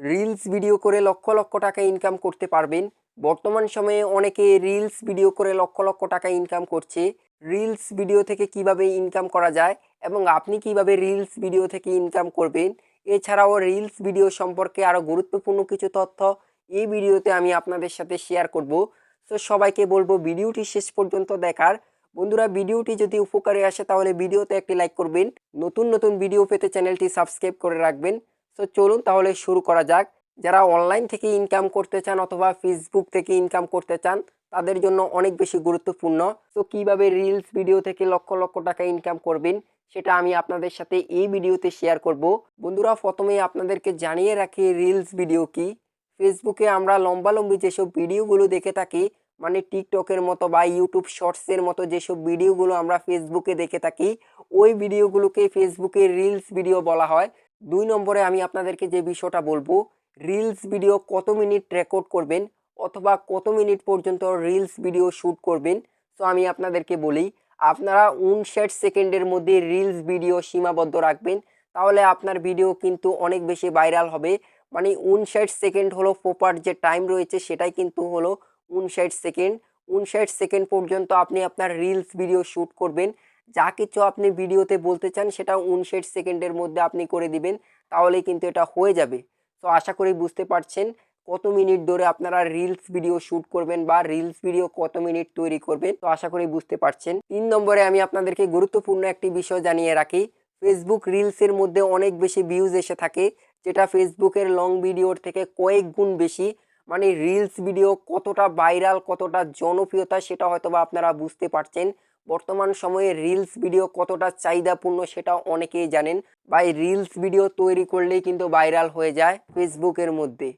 Reels video করে লক্ষ লক্ষ টাকা income করতে পারবেন। বর্তমান সময়ে অনেকে রিলস ভিডিও করে লক্ষ লক্ষ টাকা ইনকাম করছে। রিলস ভিডিও থেকে কীভাবে ইনকাম করা যায় এবং আপনি কীভাবে রিলস ভিডিও থেকে ইনকাম করবেন? এছাড়াও রিলস ভিডিও সম্পর্কে আরও গুরুত্বপূর্ণ কিছু তথ্য এই ভিডিওতে আমি আপনাদের সাথে শেয়ার করব। তো সবাইকে বলব ভিডিওটি শেষ পর্যন্ত দেখার। বন্ধুরা, ভিডিওটি যদি উপকারে আসে তাহলে ভিডিওতে একটি লাইক করবেন। নতুন নতুন ভিডিও পেতে চ্যানেলটি সাবস্ক্রাইব করে রাখবেন। তো চলুন তাহলে শুরু করা যাক। যারা অনলাইন থেকে ইনকাম করতে চান অথবা ফেসবুক থেকে ইনকাম করতে চান, তাদের জন্য অনেক বেশি গুরুত্বপূর্ণ। তো কীভাবে রিলস ভিডিও থেকে লক্ষ লক্ষ টাকা ইনকাম করবেন, সেটা আমি আপনাদের সাথে এই ভিডিওতে শেয়ার করব। বন্ধুরা, প্রথমে আপনাদেরকে জানিয়ে রাখি রিলস ভিডিও কি। ফেসবুকে আমরা লম্বালম্বি যেসব ভিডিওগুলো দেখে থাকি মানে টিকটকের মতো বা ইউটিউব শর্টসের মতো যেসব ভিডিওগুলো আমরা ফেসবুকে দেখে থাকি, ওই ভিডিওগুলোকে ফেসবুকে রিলস ভিডিও বলা হয়। দুই নম্বরে আমি আপনাদেরকে যে বিষয়টা বলব রিলস ভিডিও কত মিনিট রেকর্ড করবেন অথবা কত মিনিট পর্যন্ত রিলস ভিডিও শ্যুট করবেন তো আমি আপনাদেরকে বলি, আপনারা উনষাট সেকেন্ডের মধ্যে রিলস ভিডিও সীমাবদ্ধ রাখবেন, তাহলে আপনার ভিডিও কিন্তু অনেক বেশি ভাইরাল হবে। মানে উনষাট সেকেন্ড হলো প্রপার যে টাইম রয়েছে, সেটাই কিন্তু হলো উনষাট সেকেন্ড। উনষাট সেকেন্ড পর্যন্ত আপনি আপনার রিলস ভিডিও শ্যুট করবেন যা কিছু আপনি ভিডিওতে বলতে চান সেটা উনষাট সেকেন্ডের মধ্যে আপনি করে দিবেন তাহলে কিন্তু এটা হয়ে যাবে। তো আশা করি বুঝতে পারছেন কত মিনিট ধরে আপনারা রিলস ভিডিও শ্যুট করবেন বা রিলস ভিডিও কত মিনিট তৈরি করবেন, তো আশা করি বুঝতে পারছেন। তিন নম্বরে আমি আপনাদেরকে গুরুত্বপূর্ণ একটি বিষয় জানিয়ে রাখি ফেসবুক রিলসের মধ্যে অনেক বেশি ভিউজ এসে থাকে, যেটা ফেসবুকের লং ভিডিওর থেকে কয়েক গুণ বেশি। মানে রিলস ভিডিও কতটা ভাইরাল কতটা জনপ্রিয়তা সেটা হয়তো বা আপনারা বুঝতে পারছেন। বর্তমান সময়ে রিলস ভিডিও কতটা চাহিদাপূর্ণ সেটা অনেকেই জানেন। বা রিলস ভিডিও তৈরি করলেই কিন্তু ভাইরাল হয়ে যায় ফেসবুকের মধ্যে।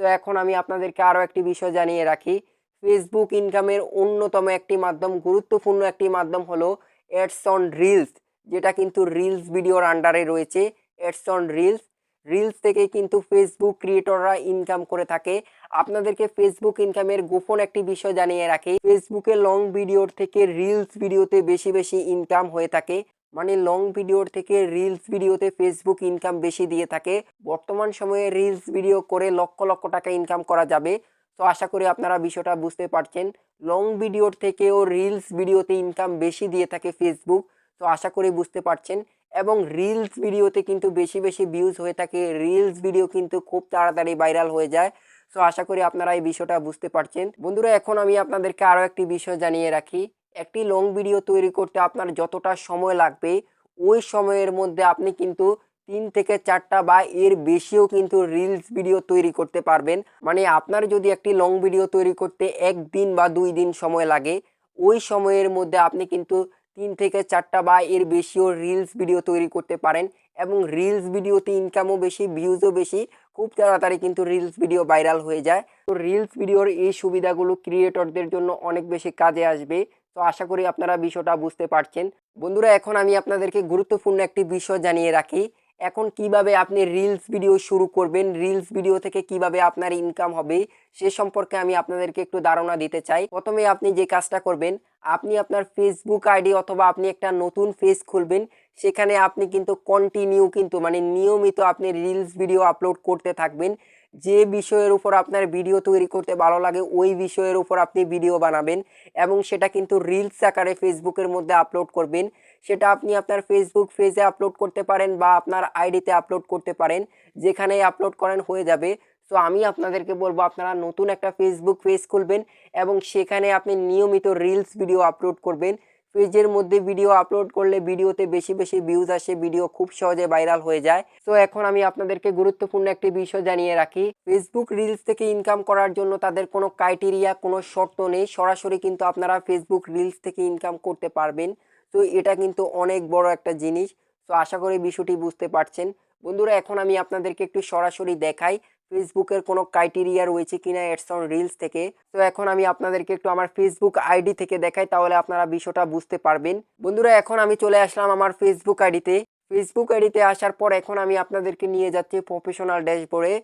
তো এখন আমি আপনাদেরকে আরও একটি বিষয় জানিয়ে রাখি। ফেসবুক ইনকামের অন্যতম একটি মাধ্যম, গুরুত্বপূর্ণ একটি মাধ্যম হলো অ্যাডস অন রিলস যেটা কিন্তু রিলস ভিডিওর আন্ডারে রয়েছে। অ্যাডস অন রিলস রিলস থেকে কিন্তু ফেসবুক ক্রিয়েটররা ইনকাম করে থাকে। আপনাদেরকে ফেসবুক ইনকামের গোপন একটি বিষয় জানিয়ে রাখি। ফেসবুকে লং ভিডিওর থেকে রিলস ভিডিওতে বেশি বেশি ইনকাম হয়ে থাকে। মানে লং ভিডিওর থেকে রিলস ভিডিওতে ফেসবুক ইনকাম বেশি দিয়ে থাকে। বর্তমান সময়ে রিলস ভিডিও করে লক্ষ লক্ষ টাকা ইনকাম করা যাবে। তো আশা করি আপনারা বিষয়টা বুঝতে পারছেন। লং ভিডিওর থেকেও রিলস ভিডিওতে ইনকাম বেশি দিয়ে থাকে ফেসবুক তো আশা করি বুঝতে পারছেন। এবং রিলস ভিডিওতে কিন্তু বেশি বেশি ভিউজ হয়ে থাকে। রিলস ভিডিও কিন্তু খুব তাড়াতাড়ি ভাইরাল হয়ে যায়। সো আশা করি আপনারা এই বিষয়টা বুঝতে পারছেন। বন্ধুরা, এখন আমি আপনাদেরকে আরও একটি বিষয় জানিয়ে রাখি। একটি লং ভিডিও তৈরি করতে আপনার যতটা সময় লাগবে, ওই সময়ের মধ্যে আপনি কিন্তু তিন থেকে চারটা বা এর বেশিও কিন্তু রিলস ভিডিও তৈরি করতে পারবেন। মানে আপনার যদি একটি লং ভিডিও তৈরি করতে একদিন বা দুই দিন সময় লাগে, ওই সময়ের মধ্যে আপনি কিন্তু তিন থেকে চারটা বা এর বেশিও রিলস ভিডিও তৈরি করতে পারেন এবং রিলস ভিডিওতে ইনকামও বেশি ভিউজও বেশি, খুব তাড়াতাড়ি কিন্তু রিলস ভিডিও ভাইরাল হয়ে যায়। তো রিলস ভিডিওর এই সুবিধাগুলো ক্রিয়েটরদের জন্য অনেক বেশি কাজে আসবে। তো আশা করি আপনারা বিষয়টা বুঝতে পারছেন। বন্ধুরা, এখন আমি আপনাদেরকে গুরুত্বপূর্ণ একটি বিষয় জানিয়ে রাখি। এখন কীভাবে আপনি রিলস ভিডিও শুরু করবেন রিলস ভিডিও থেকে কীভাবে আপনার ইনকাম হবে, সে সম্পর্কে আমি আপনাদেরকে একটু ধারণা দিতে চাই। প্রথমে আপনি যে কাজটা করবেন, আপনি আপনার ফেসবুক আইডি অথবা আপনি একটা নতুন পেজ খুলবেন, সেখানে আপনি কিন্তু কন্টিনিউ কিন্তু মানে নিয়মিত আপনি রিলস ভিডিও আপলোড করতে থাকবেন। যে বিষয়ের উপর আপনার ভিডিও তৈরি করতে ভালো লাগে, ওই বিষয়ের উপর আপনি ভিডিও বানাবেন এবং সেটা কিন্তু রিলস আকারে ফেসবুকের মধ্যে আপলোড করবেন। সেটা আপনি আপনার ফেসবুক পেজে আপলোড করতে পারেন বা আপনার আইডিতে আপলোড করতে পারেন যেখানেই আপলোড করেন হয়ে যাবে। তো আমি আপনাদেরকে বলব, আপনারা নতুন একটা ফেসবুক পেজ খুলবেন এবং সেখানে আপনি নিয়মিত রিলস ভিডিও আপলোড করবেন। পেজের মধ্যে ভিডিও আপলোড করলে ভিডিওতে বেশি বেশি ভিউজ আসে ভিডিও খুব সহজে ভাইরাল হয়ে যায়। তো এখন আমি আপনাদেরকে গুরুত্বপূর্ণ একটি বিষয় জানিয়ে রাখি। ফেসবুক রিলস থেকে ইনকাম করার জন্য তাদের কোনো ক্রাইটেরিয়া কোনো শর্ত নেই। সরাসরি কিন্তু আপনারা ফেসবুক রিলস থেকে ইনকাম করতে পারবেন। তো এটা কিন্তু অনেক বড় একটা জিনিস। তো আশা করি বিষয়টি বুঝতে পারছেন। বন্ধুরা, এখন আমি আপনাদেরকে একটু সরাসরি দেখাই। ফেসবুকের কোনো ক্রাইটেরিয়া রয়েছে কিনা এডস অন রিলস থেকে? তো এখন আমি আপনাদেরকে একটু আমার ফেসবুক আইডি থেকে দেখাই, তাহলে আপনারা বিষয়টা বুঝতে পারবেন। বন্ধুরা, এখন আমি চলে আসলাম আমার ফেসবুক আইডিতে ফেসবুক আইডিতে আসার পর এখন আমি আপনাদেরকে নিয়ে যাচ্ছি প্রফেশনাল ড্যাশবোর্ডে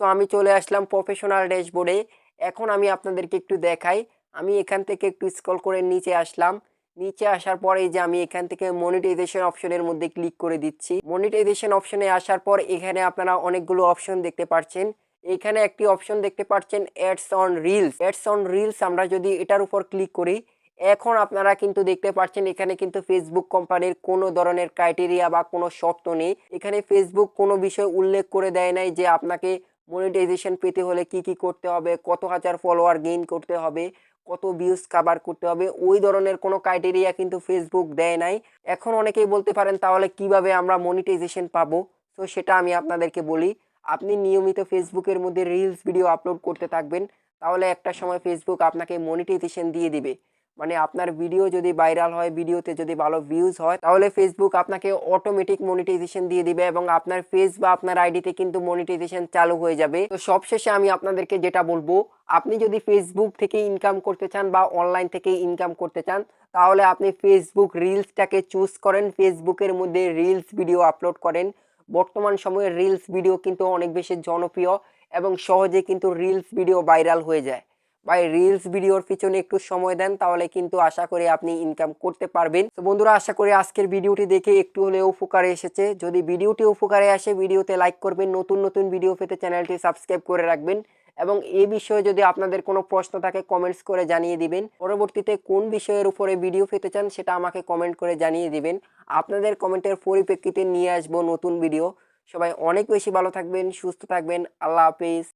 তো আমি চলে আসলাম প্রফেশনাল ড্যাশবোর্ডে এখন আমি আপনাদেরকে একটু দেখাই। আমি এখান থেকে একটু স্ক্রল করে নিচে আসলাম। নিচে আসার পর যে আমি এখান থেকে মনিটাইজেশন অপশনের মধ্যে ক্লিক করে দিচ্ছি। মনিটাইজেশন অপশনে আসার পর এখানে আপনারা অনেকগুলো অপশন দেখতে পাচ্ছেন এখানে একটি অপশন দেখতে পাচ্ছেন ads on reels ads on reels আমরা যদি এটার উপর ক্লিক করি, এখন আপনারা কিন্তু দেখতে পাচ্ছেন এখানে কিন্তু ফেসবুক কোম্পানির কোনো ধরনের ক্রাইটেরিয়া বা কোনো শর্ত নেই। এখানে ফেসবুক কোনো বিষয় উল্লেখ করে দেয় নাই যে আপনাকে মনিটাইজেশন পেতে হলে কি কি করতে হবে, কত হাজার ফলোয়ার গেইন করতে হবে। কত ভিউজ কাভার করতে হবে, ওই ধরনের কোনো ক্রাইটেরিয়া কিন্তু ফেসবুক দেয় নাই। এখন অনেকেই বলতে পারেন, তাহলে কীভাবে আমরা মনিটাইজেশন পাবো? তো সেটা আমি আপনাদেরকে বলি, আপনি নিয়মিত ফেসবুকের মধ্যে রিলস ভিডিও আপলোড করতে থাকবেন, তাহলে একটা সময় ফেসবুক আপনাকে মনিটাইজেশন দিয়ে দিবে। মানে আপনার ভিডিও যদি ভাইরাল হয় ভিডিওতে যদি ভালো ভিউজ হয়, তাহলে ফেসবুক আপনাকে অটোমেটিক মনিটাইজেশন দিয়ে দিবে এবং আপনার ফেস বা আপনার আইডিতে কিন্তু মনিটাইজেশন চালু হয়ে যাবে। তো সবশেষে আমি আপনাদেরকে যেটা বলব, আপনি যদি ফেসবুক থেকে ইনকাম করতে চান বা অনলাইন থেকে ইনকাম করতে চান, তাহলে আপনি ফেসবুক রিলসটাকে চুজ করেন। ফেসবুকের মধ্যে রিলস ভিডিও আপলোড করেন। বর্তমান সময়ে রিলস ভিডিও কিন্তু অনেক বেশি জনপ্রিয় এবং সহজে কিন্তু রিলস ভিডিও ভাইরাল হয়ে যায়। বা রিলস ভিডিওর পিছনে একটু সময় দেন, তাহলে কিন্তু আশা করি আপনি ইনকাম করতে পারবেন। তো বন্ধুরা, আশা করি আজকের ভিডিওটি দেখে একটু হলেও উপকারে এসেছে। যদি ভিডিওটি উপকারে আসে, ভিডিওতে লাইক করবেন, নতুন নতুন ভিডিও পেতে চ্যানেলটি সাবস্ক্রাইব করে রাখবেন এবং এই বিষয়ে যদি আপনাদের কোনো প্রশ্ন থাকে কমেন্টস করে জানিয়ে দিবেন। পরবর্তীতে কোন বিষয়ের উপরে ভিডিও পেতে চান, সেটা আমাকে কমেন্ট করে জানিয়ে দিবেন। আপনাদের কমেন্টের পরিপ্রেক্ষিতে নিয়ে আসব নতুন ভিডিও সবাই অনেক বেশি ভালো থাকবেন, সুস্থ থাকবেন। আল্লাহ হাফিজ।